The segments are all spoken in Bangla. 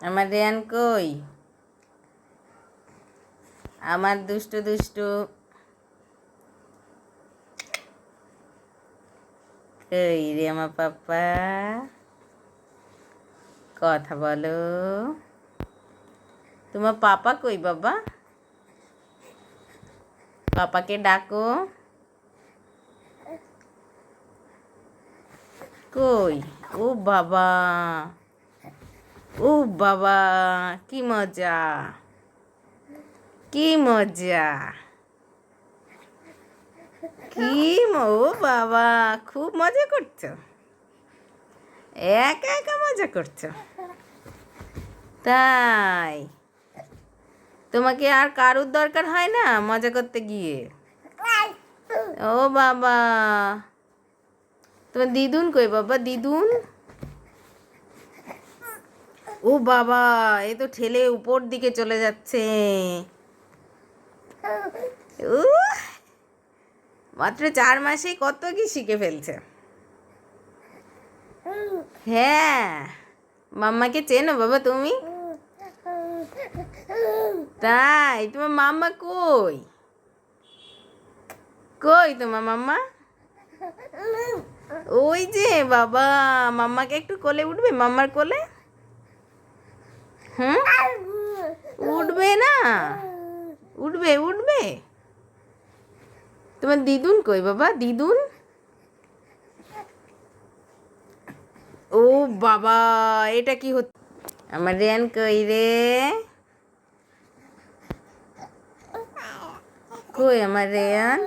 আমার রেয়ান কই? আমার দুষ্টু দুষ্টু। কই রে আমার পাপ্পা কথা বলো। তোমার পাপা কই বাবা? পাপাকে ডাকো। কই? ও বাবা। ও বাবা, কি মজা। কি মজা। কি ও বাবা, খুব মজা করছ। একা একা মজা করছ। তাই। তোমাকে আর কারুর দরকার হয় না মজা করতে গিয়ে? ও বাবা। তোমার দিদুন কই বাবা? দিদুন? ও বাবা, এ তো ঠেলে উপর দিকে চলে যাচ্ছে। মাত্র চার মাসেই কত কি শিখে ফেলছে। হ্যাঁ মাম্মাকে চেনো বাবা তুমি? তাই, তোমার মাম্মা কই? কই তোমার মাম্মা? ওই যে বাবা, মাম্মাকে একটু কোলে উঠবে, মাম্মার কোলে? হুম? উঠবে না? উঠবে উঠবে? তোমার দিদুন কই বাবা? দিদুন? ও বাবা, এটা কি হচ্ছে আমার রেয়ান কই রে? কই আমার রেয়ান?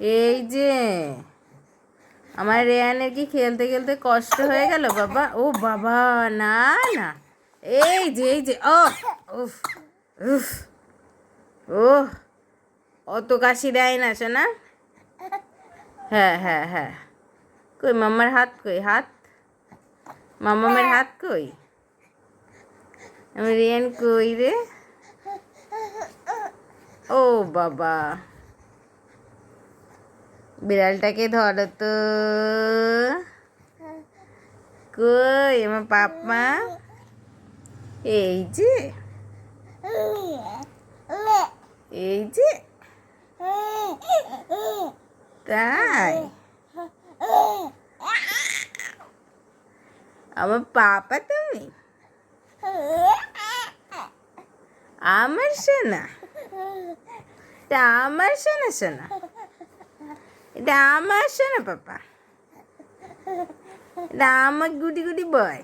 এই যে, আমার রেয়ানের কি খেলতে খেলতে কষ্ট হয়ে গেল বাবা? ও বাবা, না না। এই যে এই যে ও উফ উফ ও অত কাশি দেয় না শোনা হ্যাঁ হ্যাঁ হ্যাঁ। কই, মাম্মার হাত কই? হাত? মামামের হাত কই? আমার রিয়ান কই রে? ও বাবা। বিড়ালটাকে ধরো তো। কই, আমার পাপমা? এই যে এই যে, তাই। আমার পাপা তুমি? আমার সোনা? এটা আমার সোনা সোনা? এটা আমার সোনা, পাপা। এটা আমার গুটি গুটি বয়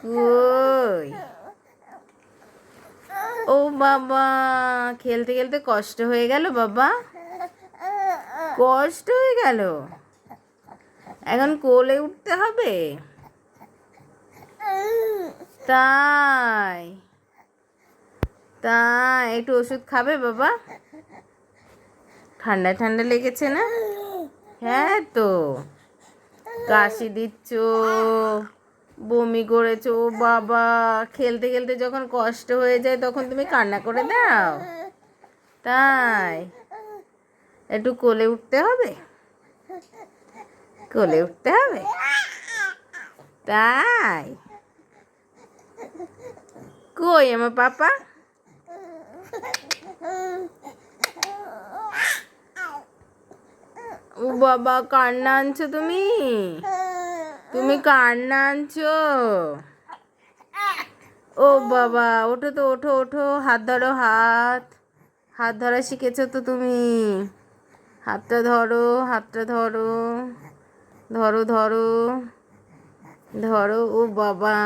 কই? ও বাবা, খেলতে খেলতে কষ্ট হয়ে গেল বাবা? কষ্ট হয়ে গেল? এখন কোলে উঠতে হবে? তাই। তাই, একটু ওষুধ খাবে বাবা? ঠান্ডা ঠান্ডা লেগেছে না? হ্যাঁ তো। কাশি দিচ্ছ। বমি করেছ, ও বাবা। খেলতে খেলতে যখন কষ্ট হয়ে যায়, তখন তুমি কান্না করে দাও। তাই। একটু কোলে উঠতে হবে। কোলে উঠতে হবে। তাই। কই আমার পাপা? ও বাবা, কান্না আনছো তুমি? তুমি কান্না আনছো? ও বাবা, ওঠো তো, ওঠো ওঠো, হাত ধরো, হাত। হাত ধরা শিখেছো তো তুমি। হাতটা ধরো হাতটা ধরো। ধরো ধরো। ধরো, ও বাবা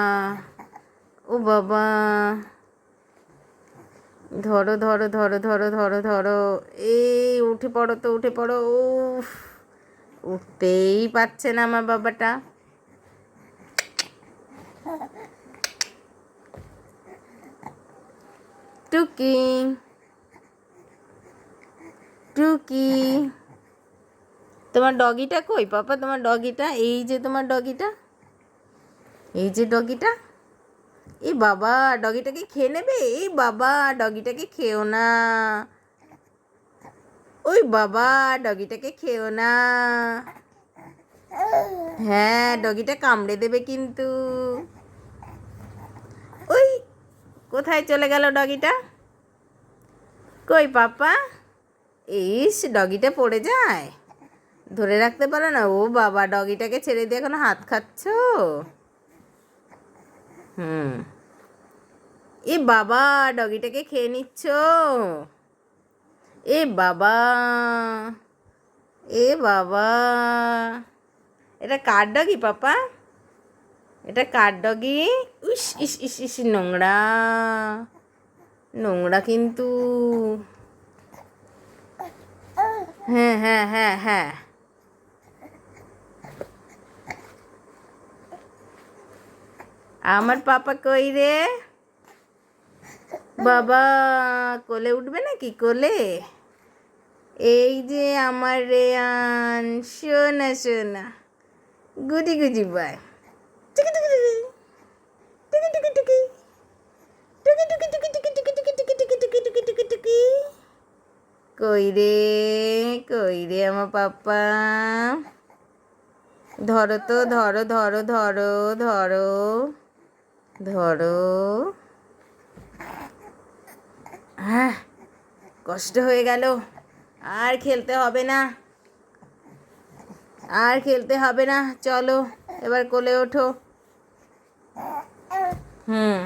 ও বাবা। ধরো ধরো ধরো ধরো ধরো ধরো। এই, উঠে পড়ো তো, উঠে পড়ো। উঠতেই পারছে না আমার বাবাটা। টুকি টুকি তোমার ডগিটা কই? পাপা, তোমার ডগিটা? এই যে তোমার ডগিটা? এই যে ডগিটা? এই বাবা, ডগিটাকে খেয়ে নেবে? এই বাবা, ডগিটাকে খেও না। ওই বাবা, ডগিটাকে খেও না। হ্যাঁ ডগিটা কামড়ে দেবে কিন্তু। কোথায় চলে গেল ডগিটা? কই পাপা? ইস, ডগিটা পড়ে যায়। ধরে রাখতে পারো না, ও বাবা, ডগিটাকে ছেড়ে দিয়ে এখন হাত খাচ্ছ? হুম। এ বাবা, ডগিটাকে খেয়ে নিচ্ছ? এ বাবা এ বাবা। এটা কার ডগি পাপা? এটা কার ডগি? উস, ইস ইস ইস, নোংরা। নোংরা কিন্তু। হ্যাঁ হ্যাঁ হ্যাঁ হ্যাঁ। আমার পাপা কই রে? বাবা, কোলে উঠবে নাকি? কোলে? এই যে আমার রেয়ান। শোনা শোনা। গুটি গুটি বাই কই রে কই রে আমার পাপা। ধরো তো, ধরো ধরো ধরো ধরো ধরো। হ্যাঁ কষ্ট হয়ে গেল। আর খেলতে হবে না। আর খেলতে হবে না। চলো, এবার কোলে ওঠো। হুম।